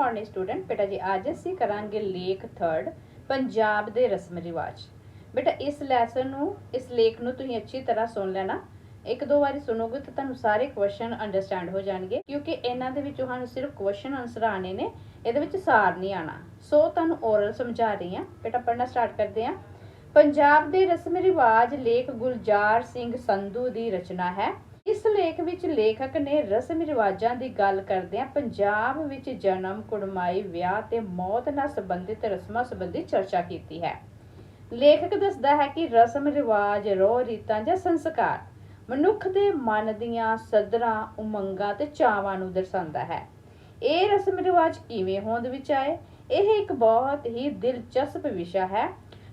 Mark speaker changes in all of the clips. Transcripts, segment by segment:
Speaker 1: Morning student, ਬੇਟਾ ਜੀ, ਅੱਜ ਅਸੀਂ ਕਰਾਂਗੇ ਲੇਖ 3rd ਪੰਜਾਬ ਦੇ ਰਸਮ ਰਿਵਾਜ। ਬੇਟਾ, ਇਸ ਲੈਸਨ ਨੂੰ, ਇਸ ਲੇਖ ਨੂੰ ਤੁਸੀਂ ਅੱਛੀ ਤਰ੍ਹਾਂ ਸੁਣ ਲੈਣਾ। ਇੱਕ ਦੋ ਵਾਰੀ ਸੁਣੋਗੇ ਤਾਂ ਤੁਹਾਨੂੰ ਸਾਰੇ ਕੁਐਸਚਨ ਅੰਡਰਸਟੈਂਡ ਹੋ ਜਾਣਗੇ, ਕਿਉਂਕਿ ਇਹਨਾਂ ਦੇ ਵਿੱਚੋਂ ਸਾਨੂੰ ਸਿਰਫ ਕੁਐਸਚਨ ਆਨਸਰ ਆਣੇ ਨੇ, ਇਹਦੇ ਵਿੱਚ ਸਾਰ ਨਹੀਂ ਆਣਾ ਸੋ ਤੁਹਾਨੂੰ ਓਰਲ ਸਮਝਾ ਰਹੀ ਹਾਂ। ਬੇਟਾ, ਪੜ੍ਹਨਾ ਸਟਾਰਟ ਕਰਦੇ ਹਾਂ। ਪੰਜਾਬ ਦੇ ਰਸਮ ਰਿਵਾਜ ਲੇਖ ਗੁਲਜ਼ਾਰ ਸਿੰਘ ਸੰਧੂ ਦੀ ਰਚਨਾ ਹੈ। ਇਸ ਲੇਖ ਵਿੱਚ ਲੇਖਕ ਨੇ ਰਸਮ ਰਿਵਾਜਾਂ ਦੀ ਗੱਲ ਕਰਦਿਆਂ ਪੰਜਾਬ ਵਿੱਚ ਜਨਮ, ਕੁੜਮਾਈ, ਵਿਆਹ ਤੇ ਮੌਤ ਨਾਲ ਸੰਬੰਧਿਤ ਰਸਮਾਂ ਸੰਬੰਧੀ ਚਰਚਾ ਕੀਤੀ ਹੈ। ਲੇਖਕ ਦੱਸਦਾ ਹੈ ਕਿ ਰਸਮ ਰਿਵਾਜ, ਰੋਹ ਰੀਤਾਂ ਜਾਂ ਸੰਸਕਾਰ ਮਨੁੱਖ ਦੇ ਮਨ ਦੀਆਂ ਸਦਰਾਂ ਉਮੰਗਾਂ ਤੇ ਚਾਵਾਂ ਨੂੰ ਦਰਸਾਉਂਦਾ ਹੈ। ਇਹ ਰਸਮ ਰਿਵਾਜ ਕਿਵੇਂ ਹੋਂਦ ਵਿੱਚ ਆਏ? ਇਹ ਇੱਕ ਬਹੁਤ ਹੀ ਦਿਲਚਸਪ ਵਿਸ਼ਾ ਹੈ।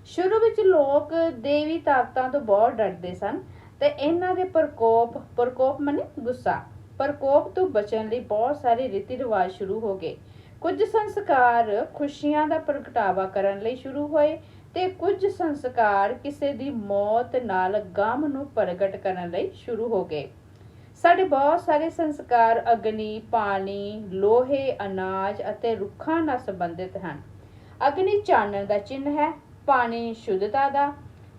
Speaker 1: ਸ਼ੁਰੂ ਵਿੱਚ ਲੋਕ ਦੇਵੀ ਤਾਕਤਾਂ ਤੋਂ ਬਹੁਤ ਡਰਦੇ ਸਨ ਤੇ ਇਹਨਾਂ ਦੇ ਪ੍ਰਕੋਪ ਪ੍ਰਕੋਪ ਮਨੇ ਗੁੱਸਾ। ਪ੍ਰਕੋਪ ਤੋਂ ਬਚਣ ਲਈ ਬਹੁਤ ਸਾਰੇ ਰੀਤੀ ਰਿਵਾਜ ਸ਼ੁਰੂ ਹੋ ਗਏ। ਕੁਝ ਸੰਸਕਾਰ ਖੁਸ਼ੀਆਂ ਦਾ ਪ੍ਰਗਟਾਵਾ ਕਰਨ ਲਈ ਸ਼ੁਰੂ ਹੋਏ ਤੇ ਕੁਝ ਸੰਸਕਾਰ ਕਿਸੇ ਦੀ ਮੌਤ ਨਾਲ ਗਮ ਨੂੰ ਪ੍ਰਗਟ ਕਰਨ ਲਈ ਸ਼ੁਰੂ ਹੋ ਗਏ। ਸਾਡੇ ਬਹੁਤ ਸਾਰੇ ਸੰਸਕਾਰ ਅਗਨੀ, ਪਾਣੀ, ਲੋਹੇ, ਅਨਾਜ ਅਤੇ ਰੁੱਖਾਂ ਨਾਲ ਸੰਬੰਧਿਤ ਹਨ। ਅਗਨੀ ਚਾਨਣ ਦਾ ਚਿੰਨ੍ਹ ਹੈ, ਪਾਣੀ ਸ਼ੁੱਧਤਾ ਦਾ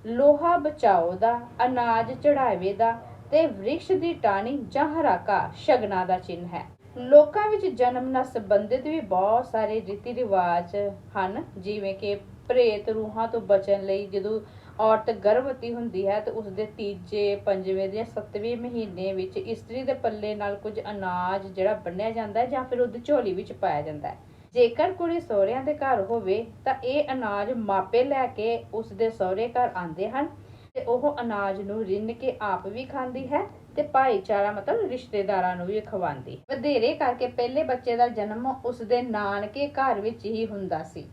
Speaker 1: ਲੋਹਾ ਬਚਾਓ ਦਾ ਅਨਾਜ ਚੜਾਵੇ ਦਾ ਤੇ ਵ੍ਰਿਕਸ਼ ਦੀ ਟਾਹਣੀ ਜਾਂ ਹਰਾਕਾ ਸ਼ਗਨਾ ਦਾ ਚਿੰਨ੍ਹ ਹੈ। ਲੋਕਾਂ ਵਿੱਚ ਜਨਮ ਨਾਲ ਸੰਬੰਧਿਤ ਵੀ ਬਹੁਤ ਸਾਰੇ ਰੀਤੀ ਰਿਵਾਜ ਹਨ, ਜਿਵੇਂ ਕਿ ਪ੍ਰੇਤ ਰੂਹਾਂ ਤੋਂ ਬਚਣ ਲਈ ਜਦੋਂ ਔਰਤ ਗਰਭਵਤੀ ਹੁੰਦੀ ਹੈ ਤਾਂ ਉਸਦੇ ਤੀਜੇ, ਪੰਜਵੇਂ ਜਾਂ ਸੱਤਵੇਂ ਮਹੀਨੇ ਵਿੱਚ ਇਸਤਰੀ ਦੇ ਪੱਲੇ ਨਾਲ ਕੁਝ ਅਨਾਜ ਜਿਹੜਾ ਬੰਨਿਆ ਜਾਂਦਾ ਹੈ ਜਾਂ ਫਿਰ ਉਹਦੀ ਝੋਲੀ ਵਿੱਚ ਪਾਇਆ ਜਾਂਦਾ ਹੈ। ਜੇਕਰ ਕੁੜੀ ਸਹੁਰਿਆਂ ਦੇ ਘਰ ਹੋਵੇ, ਤਾਂ ਇਹ ਅਨਾਜ ਮਾਪੇ ਲੈ ਕੇ ਉਸ ਦੇ ਸਹੁਰੇ ਘਰ ਆਉਂਦੇ ਹਨ ਤੇ ਉਹ ਅਨਾਜ ਨੂੰ ਰਿੰਨ ਕੇ ਆਪ ਵੀ ਖਾਂਦੀ ਹੈ ਤੇ ਭਾਈਚਾਰਾ ਮਤਲਬ ਰਿਸ਼ਤੇਦਾਰਾਂ ਨੂੰ ਵੀ ਖਵਾਉਂਦੀ ਵਧੇਰੇ ਕਰਕੇ ਪਹਿਲੇ ਬੱਚੇ ਦਾ ਜਨਮ ਉਸ ਦੇ ਨਾਨਕੇ ਘਰ ਵਿੱਚ ਹੀ ਹੁੰਦਾ ਸੀ।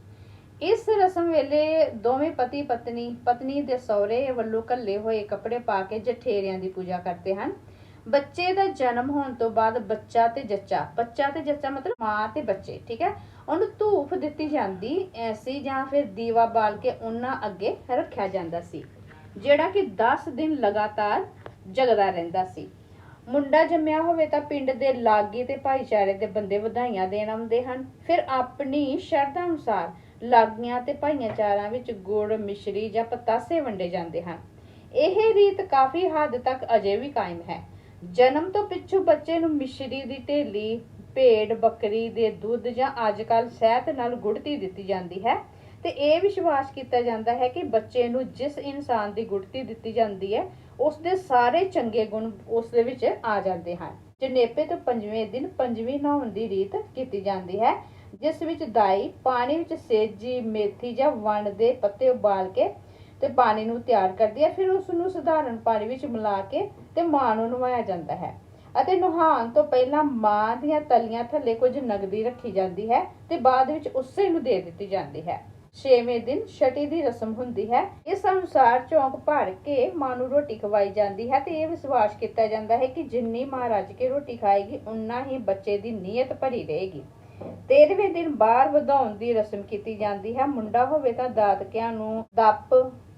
Speaker 1: ਇਸ ਰਸਮ ਵੇਲੇ ਦੋਵੇਂ ਪਤੀ ਪਤਨੀ ਪਤਨੀ ਦੇ ਸਹੁਰੇ ਵੱਲੋਂ ਕੱਲੇ ਹੋਏ ਕੱਪੜੇ ਪਾ ਕੇ ਜਠੇਰਿਆਂ ਦੀ ਪੂਜਾ ਕਰਦੇ ਹਨ। ਬੱਚੇ ਦਾ ਜਨਮ ਹੋਣ ਤੋਂ ਬਾਅਦ ਬੱਚਾ ਤੇ ਜੱਚਾ। ਬੱਚਾ ਤੇ ਜੱਚਾ ਮਤਲਬ ਮਾਂ ਤੇ ਬੱਚੇ, ਠੀਕ ਹੈ? ਉਹਨੂੰ ਧੂਫ ਦਿੱਤੀ ਜਾਂਦੀ ਐਸੀ ਜਾਂ ਫਿਰ ਦੀਵਾ ਬਾਲ ਕੇ ਉਹਨਾਂ ਅੱਗੇ ਰੱਖਿਆ ਜਾਂਦਾ ਸੀ, ਜਿਹੜਾ ਕਿ 10 ਦਿਨ ਲਗਾਤਾਰ ਜਗਦਾ ਰਹਿੰਦਾ ਸੀ। ਮੁੰਡਾ ਜੰਮਿਆ ਹੋਵੇ ਤਾਂ ਪਿੰਡ ਦੇ ਲਾਗੀ ਤੇ ਭਾਈਚਾਰੇ ਦੇ ਬੰਦੇ ਵਧਾਈਆਂ ਦੇਣ ਆਉਂਦੇ ਹਨ। ਫਿਰ ਆਪਣੀ ਸ਼ਰਧਾ ਅਨੁਸਾਰ ਲਾਗੀਆਂ ਤੇ ਭਾਈਚਾਰਿਆਂ ਵਿੱਚ ਗੁੜ, ਮਿਸ਼ਰੀ ਜਾਂ ਪਤਾਸੇ ਵੰਡੇ ਜਾਂਦੇ ਹਨ। ਇਹ ਰੀਤ ਕਾਫੀ ਹੱਦ ਤੱਕ ਅਜੇ ਵੀ ਕਾਇਮ ਹੈ। ਜਨਮ ਤੋਂ ਪਿੱਛੋਂ ਬੱਚੇ ਨੂੰ ਮਿਸ਼ਰੀ ਦੀ ਢੇਲੀ, ਭੇਡ, ਬੱਕਰੀ ਦੇ ਦੁੱਧ ਜਾਂ ਅੱਜਕੱਲ ਸਹਿਤ ਨਾਲ ਗੁੜਤੀ ਦਿੱਤੀ ਜਾਂਦੀ ਹੈ ਤੇ ਇਹ ਵਿਸ਼ਵਾਸ ਕੀਤਾ ਜਾਂਦਾ ਹੈ ਕਿ ਬੱਚੇ ਨੂੰ ਜਿਸ ਇਨਸਾਨ ਦੀ ਗੁੜਤੀ ਦਿੱਤੀ ਜਾਂਦੀ ਹੈ ਉਸ ਦੇ ਸਾਰੇ ਚੰਗੇ ਗੁਣ ਉਸ ਦੇ ਵਿੱਚ ਆ ਜਾਂਦੇ ਹਨ। ਜਨੇਪੇ ਤੋਂ ਪੰਜਵੇਂ ਦਿਨ ਪੰਜਵੀਂ ਨਹਾਉਣ ਦੀ ਰੀਤ ਕੀਤੀ ਜਾਂਦੀ ਹੈ, ਜਿਸ ਵਿੱਚ ਦਾਈ, ਪਾਣੀ ਵਿੱਚ ਸੇਜੀ, ਮੇਥੀ ਜਾਂ ਵਣ ਦੇ ਪੱਤੇ ਉਬਾਲ ਕੇ ਤੇ ਪਾਣੀ ਨੂੰ ਤਿਆਰ ਕਰਦੀ ਹੈ, ਫਿਰ ਉਸ ਨੂੰ ਸਧਾਰਨ ਪਾਣੀ ਵਿੱਚ ਮਿਲਾ ਕੇ ਤੇ ਮਾਂ ਨੂੰ ਨਵਾਇਆ ਜਾਂਦਾ ਹੈ। ਅਤੇ ਨਹਾਉਣ ਤੋਂ ਪਹਿਲਾਂ ਮਾਂ ਦੀਆਂ ਤਲੀਆਂ ਥੱਲੇ ਕੁਝ ਨਗਦੀ ਰੱਖੀ ਜਾਂਦੀ ਹੈ ਤੇ ਬਾਅਦ ਵਿੱਚ ਉਸੇ ਨੂੰ ਦੇ ਦਿੱਤੀ ਜਾਂਦੀ ਹੈ। ਛੇਵੇਂ ਦਿਨ ਛਟੀ ਦੀ ਰਸਮ ਹੁੰਦੀ ਹੈ। ਇਸ ਅਨੁਸਾਰ ਚੌਂਕ ਭਰ ਕੇ ਮਾਂ ਨੂੰ ਰੋਟੀ ਖਵਾਈ ਜਾਂਦੀ ਹੈ ਤੇ ਇਹ ਵਿਸ਼ਵਾਸ ਕੀਤਾ ਜਾਂਦਾ ਹੈ ਕਿ ਜਿੰਨੀ ਮਾਂ ਰੱਜ ਕੇ ਰੋਟੀ ਖਾਏਗੀ ਉਨਾ ਹੀ ਬੱਚੇ ਦੀ ਨੀਅਤ ਭਰੀ ਰਹੇਗੀ। ਤੇਰਵੇਂ ਦਿਨ ਬਾਹਰ ਵਧਾਉਣ ਦੀ ਰਸਮ ਕੀਤੀ ਜਾਂਦੀ ਹੈ। ਮੁੰਡਾ ਹੋਵੇ ਤਾਂ ਦਾਦਕਿਆਂ ਨੂੰ ਦੱਪ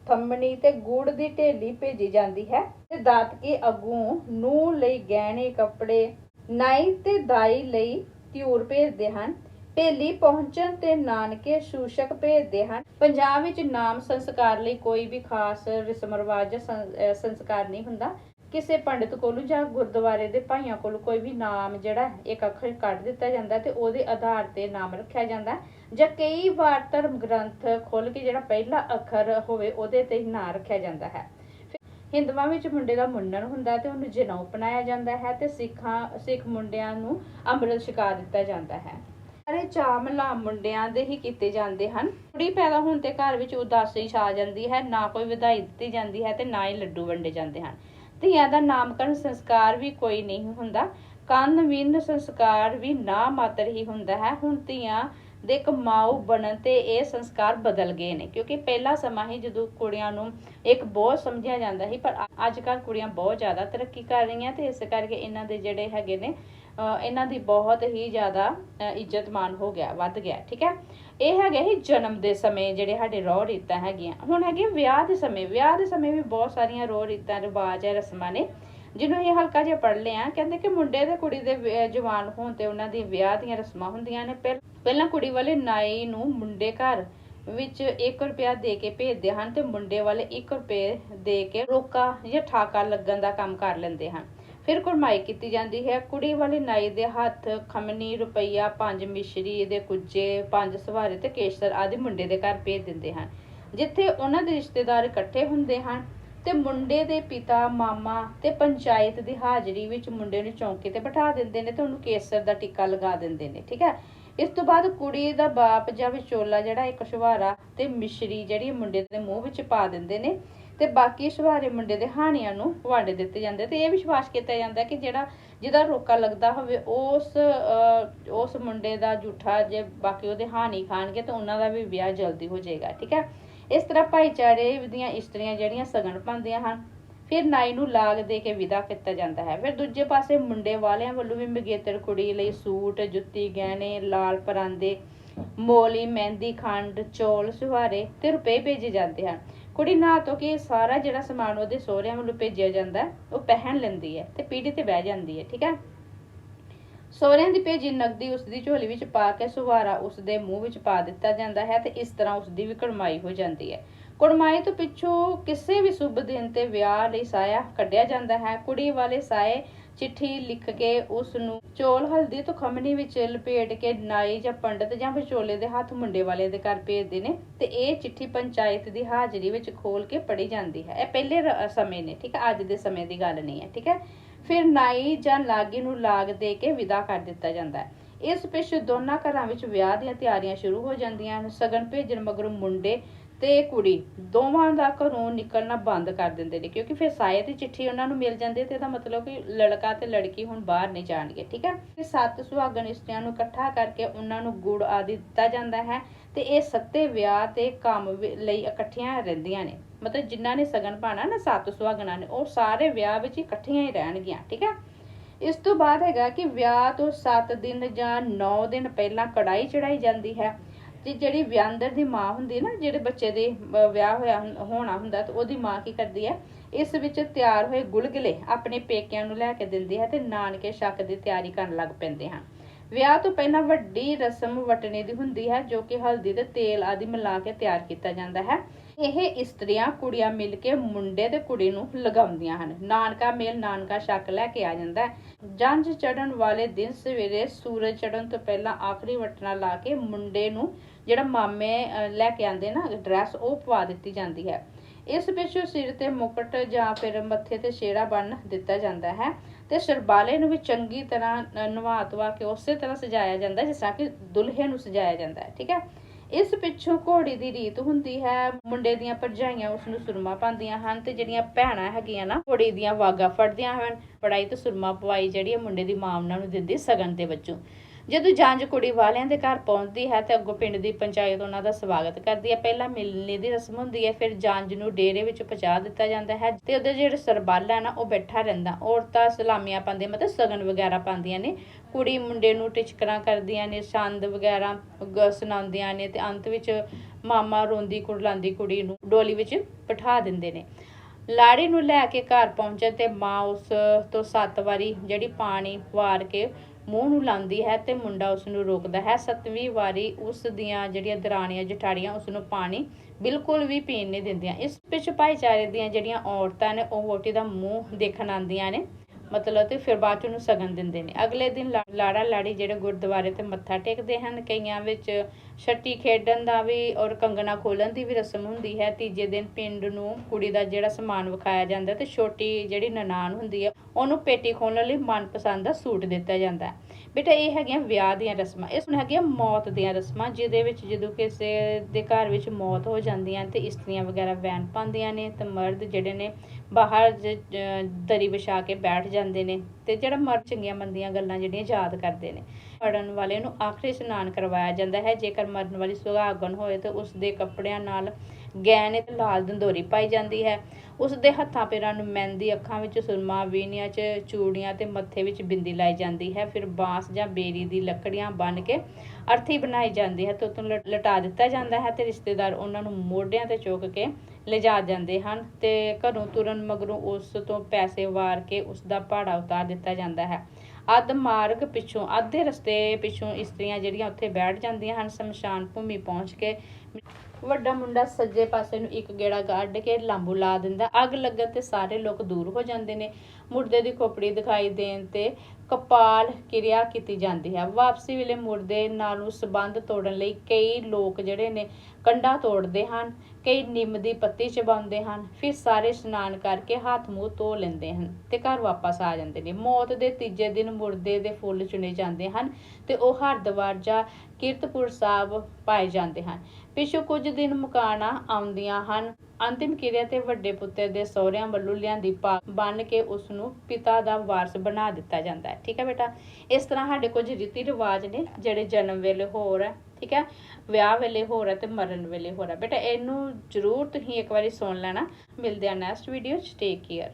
Speaker 1: ਥੰਮਣੀ ਤੇ ਗੂੜ ਦੀ ਢੇਲੀ ਭੇਜੀ ਜਾਂਦੀ ਹੈ ਤੇ ਦਾਦਕੇ ਅਗੂ ਨੂੰ ਲਈ ਗਹਿਣੇ ਕੱਪੜੇ, ਨਾਈ ਤੇ ਦਾਈ ਲਈ ਤਿਉਰ ਭੇਜਦੇ ਹਨ। ਢੇਲੀ ਪਹੁੰਚਣ ਤੇ ਨਾਨਕੇ ਸ਼ੂਸ਼ਕ ਭੇਜਦੇ ਹਨ। ਪੰਜਾਬ ਵਿੱਚ ਨਾਮ ਸੰਸਕਾਰ ਲਈ ਕੋਈ ਵੀ ਖਾਸ ਰਸਮ ਰਿਵਾਜ ਜਾਂ ਸੰਸਕਾਰ ਨਹੀਂ ਹੁੰਦਾ। ਕਿਸੇ ਪੰਡਿਤ ਕੋਲੋਂ ਜਾਂ ਗੁਰਦੁਆਰੇ ਦੇ ਭਾਈਆਂ ਕੋਲੋਂ ਕੋਈ ਵੀ ਨਾਮ ਜਿਹੜਾ ਇੱਕ ਅੱਖਰ ਕੱਢ ਦਿੱਤਾ ਜਾਂਦਾ ਤੇ ਉਹਦੇ ਆਧਾਰ ਤੇ ਨਾਮ ਰੱਖਿਆ ਜਾਂਦਾ ਜਾਂ ਕਈ ਵਾਰ ਧਰਮ ਗ੍ਰੰਥ ਖੋਲ ਕੇ ਜਿਹੜਾ ਪਹਿਲਾ ਅੱਖਰ ਹੋਵੇ, ਉਹਦੇ ਤੇ ਨਾਂ ਰੱਖਿਆ ਜਾਂਦਾ ਹੈ। ਹਿੰਦੂਆਂ ਵਿੱਚ ਮੁੰਡੇ ਦਾ ਮੁੰਡਨ ਹੁੰਦਾ ਤੇ ਉਹਨੂੰ ਜਨੇਊ ਪਨਾਇਆ ਜਾਂਦਾ ਹੈ ਤੇ ਸਿੱਖਾਂ, ਸਿੱਖ ਮੁੰਡਿਆਂ ਨੂੰ ਅੰਮ੍ਰਿਤ ਛਕਾ ਦਿੱਤਾ ਜਾਂਦਾ ਹੈ। ਸਾਰੇ ਚਾਮਲਾ ਮੁੰਡਿਆਂ ਦੇ ਹੀ ਕੀਤੇ ਜਾਂਦੇ ਹਨ। ਕੁੜੀ ਪੈਦਾ ਹੋਣ ਤੇ ਘਰ ਵਿੱਚ ਉਦਾਸੀ ਛਾ ਜਾਂਦੀ ਹੈ, ਨਾ ਕੋਈ ਵਧਾਈ ਦਿੱਤੀ ਜਾਂਦੀ ਹੈ ਤੇ ਨਾ ਹੀ ਲੱਡੂ ਵੰਡੇ ਜਾਂਦੇ ਹਨ। ਧੀਆਂ ਦਾ ਨਾਮਕਰਨ ਸੰਸਕਾਰ ਵੀ ਕੋਈ ਨਹੀਂ ਹੁੰਦਾ। ਕੰਨ ਵਿੰਨ ਸੰਸਕਾਰ ਵੀ ਨਾ ਮਾਤਰ ਹੀ ਹੁੰਦਾ ਹੈ। ਹੁਣ ਧੀਆਂ ਦੇ ਕਮਾਊ ਬਣਨ ਤੇ ਇਹ ਸੰਸਕਾਰ ਬਦਲ ਗਏ ਨੇ। ਕਿਉਂਕਿ ਪਹਿਲਾ ਸਮਾਂ ਹੀ ਜਦੋਂ ਕੁੜੀਆਂ ਨੂੰ ਇੱਕ ਬੋਝ ਸਮਝਿਆ ਜਾਂਦਾ ਸੀ, ਪਰ ਅੱਜ ਕੱਲ੍ਹ ਕੁੜੀਆਂ ਬਹੁਤ ਜ਼ਿਆਦਾ ਤਰੱਕੀ ਕਰ ਰਹੀਆਂ ਤੇ ਇਸ ਕਰਕੇ ਇਹਨਾਂ ਦੇ ਜਿਹੜੇ ਹੈਗੇ ਨੇ ਇਹਨਾਂ ਦੀ ਬਹੁਤ ਹੀ ਜ਼ਿਆਦਾ ਇੱਜਤਮਾਨ ਹੋ ਗਿਆ, ਵੱਧ ਗਿਆ, ਠੀਕ ਹੈ? ਇਹ ਹੈਗੇ ਹੀ ਜਨਮ ਦੇ ਸਮੇਂ ਜਿਹੜੇ ਸਾਡੇ ਰੋਹ ਰੀਤਾਂ ਹੈਗੀਆਂ। ਹੁਣ ਹੈਗੇ ਵਿਆਹ ਦੇ ਸਮੇਂ। ਵਿਆਹ ਦੇ ਸਮੇਂ ਵੀ ਬਹੁਤ ਸਾਰੀਆਂ ਰੋਹ ਰੀਤਾਂ, ਰਿਵਾਜ ਹੈ, ਰਸਮਾਂ ਨੇ। ਜਿਹਨੂੰ ਇਹ ਹਲਕਾ ਜਿਹਾ ਪੜ੍ਹ ਲਿਆ, ਕਹਿੰਦੇ ਕਿ ਮੁੰਡੇ ਤੇ ਕੁੜੀ ਦੇ ਜਵਾਨ ਹੋਣ ਤੇ ਉਹਨਾਂ ਦੀ ਵਿਆਹ ਦੀਆਂ ਰਸਮਾਂ ਹੁੰਦੀਆਂ ਨੇ। ਪਹਿਲਾਂ ਪਹਿਲਾਂ ਕੁੜੀ ਵਾਲੇ ਨਾਈ ਨੂੰ ਮੁੰਡੇ ਘਰ ਵਿੱਚ 1 ਰੁਪਿਆ ਦੇ ਕੇ ਭੇਜਦੇ ਹਨ ਤੇ ਮੁੰਡੇ ਵਾਲੇ 1 ਰੁਪਏ ਦੇ ਕੇ ਰੋਕਾ ਜਾਂ ਠਾਕਾ ਲੱਗਣ ਦਾ ਕੰਮ ਕਰ ਲੈਂਦੇ ਹਨ। ਫਿਰ ਕੁੜਮਾਈ ਕੀਤੀ ਜਾਂਦੀ ਹੈ। ਕੁੜੀ ਵਾਲੇ ਨਾਈ ਦੇ ਹੱਥ ਖਮਨੀ, ਰੁਪਈਆ, ਪੰਜ ਮਿਸ਼ਰੀ ਦੇ ਕੁੱਜੇ, ਪੰਜ ਸਵਾਰੇ ਤੇ ਕੇਸ਼ਰ ਆਦਿ ਮੁੰਡੇ ਦੇ ਘਰ ਭੇਜ ਦਿੰਦੇ ਹਨ, ਜਿੱਥੇ ਉਹਨਾਂ ਦੇ ਰਿਸ਼ਤੇਦਾਰ ਇਕੱਠੇ ਹੁੰਦੇ ਹਨ ਤੇ ਮੁੰਡੇ ਦੇ ਪਿਤਾ, ਮਾਮਾ ਤੇ ਪੰਚਾਇਤ ਦੀ ਹਾਜ਼ਰੀ ਵਿੱਚ ਮੁੰਡੇ ਨੂੰ ਚੌਂਕੇ ਤੇ ਬਿਠਾ ਦਿੰਦੇ ਨੇ ਤੇ ਉਹਨੂੰ ਕੇਸਰ ਦਾ ਟਿੱਕਾ ਲਗਾ ਦਿੰਦੇ ਨੇ। ਠੀਕ ਹੈ? ਇਸ ਤੋਂ ਬਾਅਦ ਕੁੜੀ ਦਾ ਬਾਪ ਜਾਂ ਵਿਚੋਲਾ ਜਿਹੜਾ ਇੱਕ ਸ਼ਵਾਰਾ ਤੇ ਮਿਸ਼ਰੀ ਜਿਹੜੀ ਮੁੰਡੇ ਦੇ ਮੂੰਹ ਵਿੱਚ ਪਾ ਦਿੰਦੇ ਨੇ ਤੇ ਬਾਕੀ ਸ਼ਵਾਰੇ ਮੁੰਡੇ ਦੇ ਹਾਣੀਆਂ ਨੂੰ ਵੰਡ ਦਿੱਤੇ ਜਾਂਦੇ ਤੇ ਇਹ ਵਿਸ਼ਵਾਸ ਕੀਤਾ ਜਾਂਦਾ ਕਿ ਜਿਹੜਾ ਜਿਹਦਾ ਰੋਕਾ ਲੱਗਦਾ ਹੋਵੇ ਉਸ ਅਹ, ਉਸ ਮੁੰਡੇ ਦਾ ਜੂਠਾ ਜੇ ਬਾਕੀ ਉਹਦੇ ਹਾਣੀ ਖਾਣਗੇ ਤਾਂ ਉਹਨਾਂ ਦਾ ਵੀ ਵਿਆਹ ਜਲਦੀ ਹੋ ਜਾਏਗਾ ਠੀਕ ਹੈ? ਇਸ ਤਰ੍ਹਾਂ ਭਾਈਚਾਰੇ ਦੀਆਂ ਇਸਤਰੀਆਂ ਜਿਹੜੀਆਂ ਸਗਨ ਪਾਉਂਦੀਆਂ ਹਨ ਫਿਰ ਨਾਈ ਨੂੰ ਲਾਗ ਦੇ ਕੇ ਵਿਦਾ ਕੀਤਾ ਜਾਂਦਾ ਹੈ। ਫਿਰ ਦੂਜੇ ਪਾਸੇ ਮੁੰਡੇ ਵਾਲਿਆਂ ਵੱਲੋਂ ਵੀ ਮਗੇਤਰ ਕੁੜੀ ਲਈ ਸੂਟ ਜੁੱਤੀ ਗਹਿਣੇ ਲਾਲ ਪਰਾਂਦੇ ਮੋਲੀ ਮਹਿੰਦੀ ਖੰਡ ਚੌਲ ਸੁਹਾਰੇ ਤੇ ਰੁਪਏ ਭੇਜੇ ਜਾਂਦੇ ਹਨ। ਕੁੜੀ ਨਾ ਤੋਂ ਕਿ ਸਾਰਾ ਜਿਹੜਾ ਸਮਾਨ ਉਹਦੇ ਸਹੁਰਿਆਂ ਵੱਲੋਂ ਭੇਜਿਆ ਜਾਂਦਾ ਹੈ, ਉਹ ਪਹਿਨ ਲੈਂਦੀ ਹੈ ਤੇ ਪੀੜੀ ਤੇ ਬਹਿ ਜਾਂਦੀ ਹੈ ਠੀਕ ਹੈ? ਸਹੁਰਿਆਂ ਦੀ ਭੇਜੀ ਨਕਦੀ ਉਸ ਦੀ ਝੋਲੀ ਵਿੱਚ ਪਾ ਕੇ ਸੁਹਾਰਾ ਉਸ ਦੇ ਮੂੰਹ ਵਿੱਚ ਪਾ ਦਿੱਤਾ ਜਾਂਦਾ ਹੈ ਤੇ ਇਸ ਤਰ੍ਹਾਂ ਉਸ ਦੀ ਵੀ ਕੜਮਾਈ ਹੋ ਜਾਂਦੀ ਹੈ। ਕੁੜਮਾਈ ਤੋਂ ਪਿੱਛੋਂ ਕਿਸੇ ਵੀ ਸ਼ੁਭ ਦਿਨ ਤੇ ਵਿਆਹ ਲਈ ਸਾਇਆ ਕੱਢਿਆ ਜਾਂਦਾ ਹੈ। ਕੁੜੀ ਵਾਲੇ ਸਾਏ ਚਿੱਠੀ ਲਿਖ ਕੇ ਉਸ ਨੂੰ ਚੋਲ ਹਲਦੀ ਤੋਂ ਖਮਣੀ ਵਿੱਚ ਲਪੇਟ ਕੇ ਨਾਈ ਜਾਂ ਪੰਡਤ ਜਾਂ ਵਿਚੋਲੇ ਦੇ ਹੱਥ ਮੁੰਡੇ ਵਾਲੇ ਦੇ ਘਰ ਭੇਜਦੇ ਨੇ ਤੇ ਇਹ ਚਿੱਠੀ ਪੰਚਾਇਤ ਦੀ ਹਾਜ਼ਰੀ ਵਿੱਚ ਖੋਲ ਕੇ ਪੜ੍ਹੀ ਜਾਂਦੀ ਹੈ। ਇਹ ਪਹਿਲੇ ਸਮੇਂ ਨੇ, ਠੀਕ ਹੈ? ਅੱਜ ਦੇ ਸਮੇਂ ਦੀ ਗੱਲ ਨਹੀਂ ਹੈ, ਠੀਕ ਹੈ? ਫਿਰ ਨਾਈ ਜਾਂ ਲਾਗੀ ਨੂੰ ਲਾਗ ਦੇ ਕੇ ਵਿਦਾ ਕਰ ਦਿੱਤਾ ਜਾਂਦਾ ਹੈ। ਇਸ ਪਿੱਛੇ ਦੋਨਾਂ ਘਰਾਂ ਵਿੱਚ ਵਿਆਹ ਦੀਆਂ ਤਿਆਰੀਆਂ ਸ਼ੁਰੂ ਹੋ ਜਾਂਦੀਆਂ ਹਨ। ਸਗਨ ਭੇਜਣ ਮਗਰੋਂ ਮੁੰਡੇ ਤੇ ਕੁੜੀ ਦੋਵਾਂ ਦਾ ਘਰੋਂ ਨਿਕਲਣਾ ਬੰਦ ਕਰ ਦਿੰਦੇ ਨੇ, ਕਿਉਂਕਿ ਫਿਰ ਸਾਏ ਦੀ ਚਿੱਠੀ ਉਹਨਾਂ ਨੂੰ ਮਿਲ ਜਾਂਦੀ ਹੈ ਤੇ ਇਹਦਾ ਮਤਲਬ ਕਿ ਲੜਕਾ ਤੇ ਲੜਕੀ ਹੁਣ ਬਾਹਰ ਨਹੀਂ ਜਾਣਗੇ, ਠੀਕ ਹੈ? ਫਿਰ ਸੱਤ ਸੁਹਾਗਣ ਇਸਤਰੀਆਂ ਨੂੰ ਇਕੱਠਾ ਕਰਕੇ ਉਹਨਾਂ ਨੂੰ ਗੁੜ ਆਦਿ ਦਿੱਤਾ ਜਾਂਦਾ ਹੈ ਤੇ ਇਹ ਸੱਤੇ ਵਿਆਹ ਤੇ ਕੰਮ ਲਈ ਇਕੱਠੀਆਂ ਰਹਿੰਦੀਆਂ ਨੇ। ਮਤਲਬ ਜਿਨ੍ਹਾਂ ਨੇ ਸਗਨ ਪਾਣਾ ਨਾ ਸੱਤ ਸੁਹਾਗਣਾ ਨੇ, ਉਹ ਸਾਰੇ ਵਿਆਹ ਵਿੱਚ ਇਕੱਠੀਆਂ ਹੀ ਰਹਿਣਗੀਆਂ, ਠੀਕ ਹੈ? ਇਸ ਤੋਂ ਬਾਅਦ ਹੈਗਾ ਕਿ ਵਿਆਹ ਤੋਂ 7 ਦਿਨ ਜਾਂ 9 ਦਿਨ ਪਹਿਲਾਂ ਕੜਾਈ ਚੜਾਈ ਜਾਂਦੀ ਹੈ। ਤੇ ਜਿਹੜੀ ਵਿਆਹੰਦਰ ਦੀ ਮਾਂ ਹੁੰਦੀ ਨਾ, ਜਿਹੜੇ ਬੱਚੇ ਦੇ ਵਿਆਹ ਹੋਇਆ ਹੋਣਾ ਹੁੰਦਾ ਤੇ ਉਹਦੀ ਮਾਂ ਕੀ ਕਰਦੀ ਹੈ? ਇਸ ਵਿੱਚ ਤਿਆਰ ਹੋਏ ਗੁਲਗੁਲੇ ਆਪਣੇ ਪੇਕਿਆਂ ਨੂੰ ਲੈ ਕੇ ਦਿੰਦੀ ਹੈ ਤੇ ਨਾਨਕੇ ਸ਼ੱਕ ਦੀ ਤਿਆਰੀ ਕਰਨ ਲੱਗ ਪੈਂਦੇ ਹਨ। ਵਿਆਹ ਤੋਂ ਪਹਿਲਾਂ ਵੱਡੀ ਰਸਮ ਵਟਣੇ ਦੀ ਹੁੰਦੀ ਹੈ, ਜੋ ਕਿ ਹਲਦੀ ਤੇ ਤੇਲ ਆਦਿ ਮਿਲਾ ਕੇ ਤਿਆਰ ਕੀਤਾ ਜਾਂਦਾ ਹੈ। ਇਹ ਇਸਤਰੀਆਂ ਕੁੜੀਆਂ ਮਿਲ ਕੇ ਮੁੰਡੇ ਤੇ ਕੁੜੀ ਨੂੰ ਲਗਾਉਂਦੀਆਂ ਹਨ। ਨਾਨਕਾ ਮੇਲ ਨਾਨਕਾ ਸ਼ੱਕ ਲੈ ਕੇ ਆ ਜਾਂਦਾ ਹੈ। ਜੰਝ ਚੜਨ ਵਾਲੇ ਦਿਨ ਸਵੇਰੇ ਸੂਰਜ ਚੜਨ ਤੋਂ ਪਹਿਲਾਂ ਆਖਰੀ ਵਟਣਾ ਲਾ ਕੇ ਮੁੰਡੇ ਨੂੰ ਜਿਹੜਾ ਮਾਮੇ ਲੈ ਕੇ ਆਂਦੇ ਨਾ ਡਰੈਸ ਉਹ ਪਵਾ ਦਿੱਤੀ ਜਾਂਦੀ ਹੈ। ਇਸ ਪਿੱਛੋਂ ਸਿਰ ਤੇ ਮੁਕਟ ਜਾਂ ਫਿਰ ਮੱਥੇ ਤੇ ਸ਼ੇਰਾ ਬੰਨ ਦਿੱਤਾ ਜਾਂਦਾ ਹੈ ਤੇ ਸਰਬਾਲੇ ਨੂੰ ਵੀ ਚੰਗੀ ਤਰ੍ਹਾਂ ਅ, ਨਵਾ ਧਵਾ ਕੇ ਉਸੇ ਤਰ੍ਹਾਂ ਸਜਾਇਆ ਜਾਂਦਾ ਜਿਸ ਤਰ੍ਹਾਂ ਕਿ ਦੁਲਹੇ ਨੂੰ ਸਜਾਇਆ ਜਾਂਦਾ ਹੈ ਠੀਕ ਹੈ? ਇਸ ਪਿੱਛੋਂ ਘੋੜੀ ਦੀ ਰੀਤ ਹੁੰਦੀ ਹੈ। ਮੁੰਡੇ ਦੀਆਂ ਭਰਜਾਈਆਂ ਉਸ ਨੂੰ ਸੁਰਮਾ ਪਾਉਂਦੀਆਂ ਹਨ ਤੇ ਜਿਹੜੀਆਂ ਭੈਣਾਂ ਹੈਗੀਆਂ ਨਾ, ਘੋੜੀ ਦੀਆਂ ਵਾਗਾ ਫੜਦੀਆਂ ਹਨ। ਪੜਾਈ ਤੇ ਸੁਰਮਾ ਪਵਾਈ ਜਿਹੜੀ ਮੁੰਡੇ ਦੀ ਮਾਂ ਉਹਨਾਂ ਨੂੰ ਦਿੰਦੀ ਸਗਨ ਦੇ ਵਜੋਂ। ਜਦੋਂ ਜੰਜ ਕੁੜੀ ਵਾਲਿਆਂ ਦੇ ਘਰ ਪਹੁੰਚਦੀ ਹੈ ਤੇ ਅੱਗੋਂ ਪਿੰਡ ਦੀ ਪੰਚਾਇਤ ਉਹਨਾਂ ਦਾ ਸਵਾਗਤ ਕਰਦੀ ਹੈ। ਪਹਿਲਾਂ ਮਿਲਣੀ ਦੀ ਰਸਮ ਹੁੰਦੀ ਹੈ, ਫਿਰ ਜੰਜ ਨੂੰ ਡੇਰੇ ਵਿੱਚ ਪਹੁੰਚਾ ਦਿੱਤਾ ਜਾਂਦਾ ਹੈ ਤੇ ਉਹਦੇ ਜਿਹੜੇ ਸਰਬਾਲਾ ਨਾ, ਉਹ ਬੈਠਾ ਰਹਿੰਦਾ। ਔਰਤਾਂ ਸਲਾਮੀਆਂ ਪਾਉਂਦੀਆਂ, ਮਤਲਬ ਸਗਨ ਵਗੈਰਾ ਪਾਉਂਦੀਆਂ ਨੇ। ਕੁੜੀ ਮੁੰਡੇ ਨੂੰ ਟਿਚਕਰਾਂ ਕਰਦੀਆਂ ਨੇ, ਛੰਦ ਵਗੈਰਾ ਸੁਣਾਉਂਦੀਆਂ ਨੇ ਤੇ ਅੰਤ ਵਿੱਚ ਮਾਮਾ ਰੋਂਦੀ ਕੁੜਲਾਉਂਦੀ ਕੁੜੀ ਨੂੰ ਡੋਲੀ ਵਿੱਚ ਬਿਠਾ ਦਿੰਦੇ ਨੇ। ਲਾੜੀ ਨੂੰ ਲੈ ਕੇ ਘਰ ਪਹੁੰਚੇ ਤੇ ਮਾਂ ਉਸ ਤੋਂ ਸੱਤ ਵਾਰੀ ਜਿਹੜੀ ਪਾਣੀ ਵਾਰ ਕੇ ਮੂੰਹ ਨੂੰ ਲਾਉਂਦੀ ਹੈ ਤੇ ਮੁੰਡਾ ਉਸ ਨੂੰ ਰੋਕਦਾ ਹੈ। ਸੱਤਵੀਂ ਵਾਰੀ ਉਸ ਦੀਆਂ ਜਿਹੜੀਆਂ ਦਰਾਣੀਆਂ ਜਠਾੜੀਆਂ ਉਸ ਨੂੰ ਪਾਣੀ ਬਿਲਕੁਲ ਵੀ ਪੀਣ ਨਹੀਂ ਦਿੰਦੀਆਂ। ਇਸ ਪਿੱਛੇ ਭਾਈਚਾਰੇ ਦੀਆਂ ਜਿਹੜੀਆਂ ਔਰਤਾਂ ਨੇ, ਉਹ ਵੋਟੀ ਦਾ ਮੂੰਹ ਦੇਖਣ ਆਉਂਦੀਆਂ ਨੇ। ਮਤਲਬ ਤੇ ਫਿਰ ਬਾਅਦ ਚ ਉਹਨੂੰ ਸਗਨ ਦਿੰਦੇ ਨੇ। ਅਗਲੇ ਦਿਨ ਲਾ- ਲਾੜਾ ਲਾੜੀ ਜਿਹੜੇ ਗੁਰਦੁਆਰੇ ਤੇ ਮੱਥਾ ਟੇਕਦੇ ਹਨ, ਕਈਆਂ ਵਿੱਚ ਛੱਟੀ ਖੇਡਣ ਦਾ ਵੀ ਔਰ ਕੰਗਣਾ ਖੋਲਣ ਦੀ ਵੀ ਰਸਮ ਹੁੰਦੀ ਹੈ। ਤੀਜੇ ਦਿਨ ਪਿੰਡ ਨੂੰ ਕੁੜੀ ਦਾ ਜਿਹੜਾ ਸਮਾਨ ਵਿਖਾਇਆ ਜਾਂਦਾ ਤੇ ਛੋਟੀ ਜਿਹੜੀ ਨਨਾਣ ਹੁੰਦੀ ਹੈ, ਉਹਨੂੰ ਪੇਟੀ ਖੋਲਣ ਲਈ ਮਨਪਸੰਦ ਦਾ ਸੂਟ ਦਿੱਤਾ ਜਾਂਦਾ ਬੇਟਾ, ਇਹ ਹੈਗੀਆਂ ਵਿਆਹ ਦੀਆਂ ਰਸਮਾਂ। ਇਸ ਹੁਣ ਹੈਗੀਆਂ ਮੌਤ ਦੀਆਂ ਰਸਮਾਂ, ਜਿਹਦੇ ਵਿੱਚ ਜਦੋਂ ਕਿਸੇ ਦੇ ਘਰ ਵਿੱਚ ਮੌਤ ਹੋ ਜਾਂਦੀਆਂ ਤੇ ਇਸਤਰੀਆਂ ਵਗੈਰਾ ਵੈਨ ਪਾਉਂਦੀਆਂ ਨੇ ਤੇ ਮਰਦ ਜਿਹੜੇ ਨੇ ਬਾਹਰ ਦਰੀ ਵਿਛਾ ਕੇ ਬੈਠ ਜਾਂਦੇ ਨੇ ਤੇ ਜਿਹੜਾ ਮਰ ਚੰਗੀਆਂ ਮੰਦੀਆਂ ਗੱਲਾਂ ਜਿਹੜੀਆਂ ਯਾਦ ਕਰਦੇ ਨੇ। ਮਰਨ ਵਾਲੇ ਨੂੰ ਆਖਰੀ ਇਸ਼ਨਾਨ ਕਰਵਾਇਆ ਜਾਂਦਾ ਹੈ। ਜੇਕਰ ਮਰਨ ਵਾਲੀ ਸੁਹਾਗਣ ਹੋਏ ਤਾਂ ਉਸ ਦੇ ਕੱਪੜਿਆਂ ਨਾਲ ਗਹਿਣੇ ਤੇ ਲਾਲ ਦੰਦੋਰੀ ਪਾਈ ਜਾਂਦੀ ਹੈ। ਉਸ ਦੇ ਹੱਥਾਂ ਪੈਰਾਂ ਨੂੰ ਮਹਿੰਦੀ ਅੱਖਾਂ ਵਿੱਚ ਸੁਰਮਾ ਵੀਨੀਆਂ 'ਚ ਚੂੜੀਆਂ ਤੇ ਮੱਥੇ ਵਿੱਚ ਬਿੰਦੀ ਲਾਈ ਜਾਂਦੀ ਹੈ। ਫਿਰ ਬਾਂਸ ਜਾਂ ਬੇਰੀ ਦੀ ਲੱਕੜੀਆਂ ਬੰਨ ਕੇ ਅਰਥੀ ਬਣਾਈ ਜਾਂਦੀ ਹੈ ਤੇ ਉਤੋਂ ਲਟਾ ਦਿੱਤਾ ਜਾਂਦਾ ਹੈ ਤੇ ਰਿਸ਼ਤੇਦਾਰ ਉਹਨਾਂ ਨੂੰ ਮੋਢਿਆਂ ਤੇ ਚੁੱਕ ਕੇ ਲਿਜਾ ਜਾਂਦੇ ਹਨ ਤੇ ਘਰੋਂ ਤੁਰਨ ਮਗਰੋਂ ਉਸ ਤੋਂ ਪੈਸੇ ਵਾਰ ਕੇ ਉਸ ਦਾ ਭਾੜਾ ਉਤਾਰ ਦਿੱਤਾ ਜਾਂਦਾ ਹੈ। ਅੱਧ ਮਾਰਗ ਪਿੱਛੋਂ, ਅੱਧੇ ਰਸਤੇ ਪਿੱਛੋਂ ਇਸਤਰੀਆਂ ਜਿਹੜੀਆਂ ਉੱਥੇ ਬੈਠ ਜਾਂਦੀਆਂ ਹਨ, ਸ਼ਮਸ਼ਾਨ ਭੂਮੀ ਪਹੁੰਚ ਕੇ ਵੱਡਾ ਮੁੰਡਾ ਸੱਜੇ ਪਾਸੇ ਨੂੰ ਇੱਕ ਗੇੜਾ ਕੱਢ ਕੇ ਲਾਂਬੂ ਲਾ ਦਿੰਦਾ। ਅੱਗ ਲੱਗਣ ਤੇ ਸਾਰੇ ਲੋਕ ਦੂਰ ਹੋ ਜਾਂਦੇ ਨੇ। ਮੁਰਦੇ ਦੀ ਖੋਪੜੀ ਦਿਖਾਈ ਦੇਣ ਤੇ ਕਪਾਲ ਕਿਰਿਆ ਕੀਤੀ ਜਾਂਦੀ ਹੈ। ਵਾਪਸੀ ਵੇਲੇ ਮੁਰਦੇ ਨਾਲ ਨੂੰ ਸਬੰਧ ਤੋੜਨ ਲਈ ਕਈ ਲੋਕ ਜਿਹੜੇ ਨੇ ਕੰਡਾ ਤੋੜਦੇ ਹਨ, ਕਈ ਨਿੰਮ ਦੀ ਪੱਤੀ ਚਬਾਉਂਦੇ ਹਨ, ਫਿਰ ਸਾਰੇ ਇਸ਼ਨਾਨ ਕਰਕੇ ਹੱਥ ਮੂੰਹ ਧੋ ਲੈਂਦੇ ਹਨ ਤੇ ਘਰ ਵਾਪਸ ਆ ਜਾਂਦੇ ਨੇ। ਮੌਤ ਦੇ ਤੀਜੇ ਦਿਨ ਮੁਰਦੇ ਦੇ ਫੁੱਲ ਚੁਣੇ ਜਾਂਦੇ ਹਨ ਤੇ ਉਹ ਹਰਦੁਆਰ ਜਾਂ ਕੀਰਤਪੁਰ ਸਾਹਿਬ ਪਾਏ ਜਾਂਦੇ ਹਨ। ਪਿਛੋਂ ਕੁਝ ਦਿਨ ਮੁਕਾਣਾ ਆਉਂਦੀਆਂ ਹਨ। ਅੰਤਿਮ ਕਿਰਿਆ ਤੇ ਵੱਡੇ ਪੁੱਤਰ ਦੇ ਸਹੁਰਿਆਂ ਵੱਲੋਂ ਲਿਆਂਦੀ ਪਾ ਬਣ ਕੇ ਉਸ ਨੂੰ ਪਿਤਾ ਦਾ ਵਾਰਸ ਬਣਾ ਦਿੱਤਾ ਜਾਂਦਾ ਹੈ। ਠੀਕ ਹੈ ਬੇਟਾ? ਇਸ ਤਰ੍ਹਾਂ ਸਾਡੇ ਕੁਝ ਰੀਤੀ ਰਿਵਾਜ ਨੇ ਜਿਹੜੇ ਜਨਮ ਵੇਲੇ ਹੋਰ ਹੈ। ਠੀਕ ਹੈ? ਵਿਆਹ ਵੇਲੇ ਹੋਰ ਹੈ ਤੇ ਮਰਨ ਵੇਲੇ ਹੋਰ ਹੈ। ਬੇਟਾ, ਇਹਨੂੰ ਜ਼ਰੂਰ ਤੁਸੀਂ ਇੱਕ ਵਾਰੀ ਸੁਣ ਲੈਣਾ। ਮਿਲਦੇ ਆ ਨੈਕਸਟ ਵੀਡੀਓ ਚ। Take care